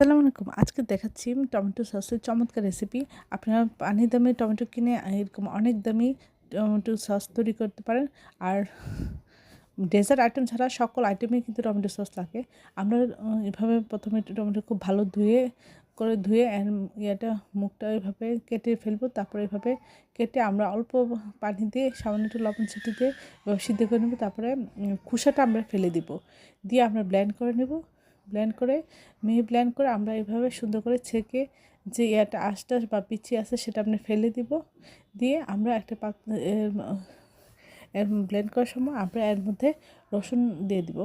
আসসালামু আলাইকুম। আজকে দেখাচ্ছি টমেটো সসের চমৎকার রেসিপি আপনারা পানি দামে টমেটো কিনে এরকম অনেক দামি টমেটো সস তৈরি করতে পারেন। আর ডেজার্ট আইটেম ছাড়া সকল আইটেমেই কিন্তু টমেটো সস লাগে। আমরা এভাবে প্রথমে টমেটো খুব ভালো ধুয়ে, করে ধুয়ে ইয়েটা, মুখটা এভাবে কেটে ফেলব। তারপরে এভাবে কেটে আমরা অল্প পানি দিয়ে, সামান্য একটু লবণ ছিটি দিয়ে সিদ্ধ করে নেব। তারপরে খোসাটা আমরা ফেলে দিব। দিয়ে আমরা ব্ল্যান্ড করে নেব। ব্ল্যান্ড করে, মিহি ব্ল্যান্ড করে আমরা এভাবে সুন্দর করে ছেঁকে যে ইয়াটা আশটাস বা পিচি আছে সেটা আপনি ফেলে দিব। দিয়ে আমরা একটা পাত ব্লেন্ড করার সময় আমরা এর মধ্যে রসুন দিয়ে দিব।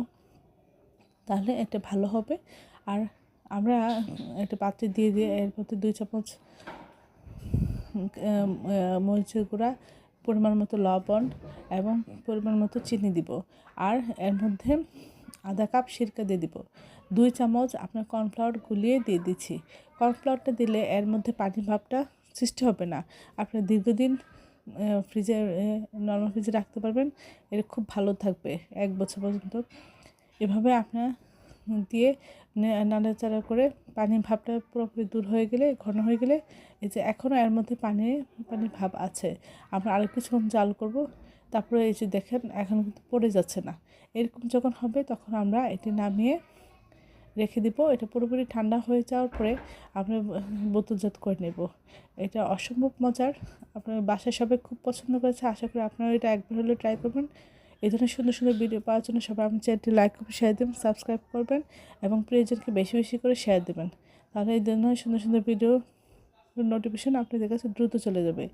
তাহলে এটা ভালো হবে। আর আমরা একটা পাত্রে দিয়ে দিয়ে এর মধ্যে দুই চামচ মরিচের গুঁড়া, পরিমাণ মতো লবণ এবং পরিমাণ মতো চিনি দিব। আর এর মধ্যে আধা কাপ সিরকা দিয়ে দিব। দুই চামচ আপনার কর্নফ্লাওয়ার গুলিয়ে দিয়ে দিচ্ছি। কর্নফ্লাওয়ারটা দিলে এর মধ্যে পানি ভাবটা সৃষ্টি হবে না। আপনি দীর্ঘদিন ফ্রিজে নর্মাল ফ্রিজে রাখতে পারবেন। এটা খুব ভালো থাকবে। এক বছর পর্যন্ত। এভাবে আপনার দিয়ে নাড়াচাড়া করে পানির ভাবটা পুরোপুরি দূর হয়ে গেলে, ঘন হয়ে গেলে, এই যে এখনও এর মধ্যে পানি, পানির ভাব আছে। আমরা আরও কিছুক্ষণ জাল করব। তারপরে এই যে দেখেন, এখন কিন্তু পড়ে যাচ্ছে না। এরকম যখন হবে, তখন আমরা এটি নামিয়ে রেখে দিব। এটা পুরোপুরি ঠান্ডা হয়ে যাওয়ার পরে আমরা বোতলজাত করে নেব। এটা অসম্ভব মজার। আপনার বাসায় সবাই খুব পছন্দ করেছে। আশা করি আপনারা এটা একবার হলে ট্রাই করবেন। এই ধরনের সুন্দর সুন্দর ভিডিও পাওয়ার জন্য সবাই আমার চ্যানেলটি লাইক করবেন শেয়ার দেবেন সাবস্ক্রাইব করবেন এবং প্রিয়জনকে বেশি বেশি করে শেয়ার দেবেন। তাহলে এই ধরনের সুন্দর সুন্দর ভিডিও নোটিফিকেশন আপনাদের কাছে দ্রুত চলে যাবে।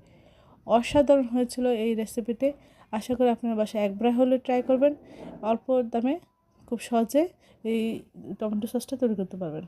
অসাধারণ হয়েছিল এই রেসিপিতে আশা করি আপনার বাসায় একবার হলে ট্রাই করবেন। অল্প দামে খুব সহজে এই টমেটো সসটা তৈরি করতে পারবেন।